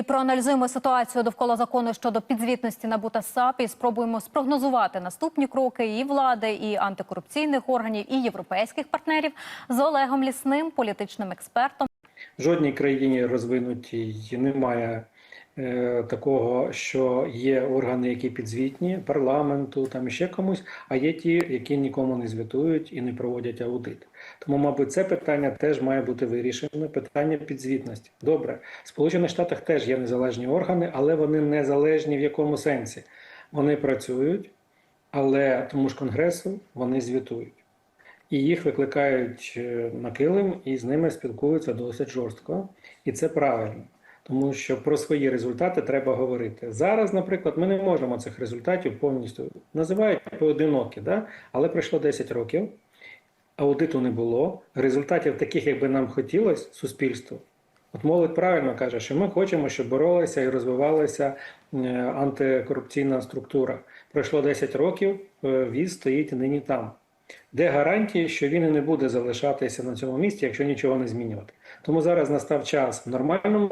І проаналізуємо ситуацію довкола закону щодо підзвітності НАБУ та САП і спробуємо спрогнозувати наступні кроки і влади, і антикорупційних органів, і європейських партнерів з Олегом Лісним, політичним експертом. В жодній країні розвинутій немає такого, що є органи, які підзвітні парламенту, там ще комусь, а є ті, які нікому не звітують і не проводять аудит. Тому, мабуть, це питання теж має бути вирішено. Питання підзвітності. Добре, в Сполучених Штатах теж є незалежні органи, але вони незалежні в якому сенсі? Вони працюють, але тому ж конгресу вони звітують. І їх викликають е, на килим, і з ними спілкуються досить жорстко. І це правильно, тому що про свої результати треба говорити. Зараз, наприклад, ми не можемо цих результатів повністю називають поодинокі, да? але пройшло 10 років, аудиту не було, результатів таких, як би нам хотілося, суспільству. От молодь правильно каже, що ми хочемо, щоб боролася і розвивалася е, антикорупційна структура. Пройшло 10 років, е, віз стоїть нині там. Де гарантії, що він і не буде залишатися на цьому місці, якщо нічого не змінювати? Тому зараз настав час в нормальному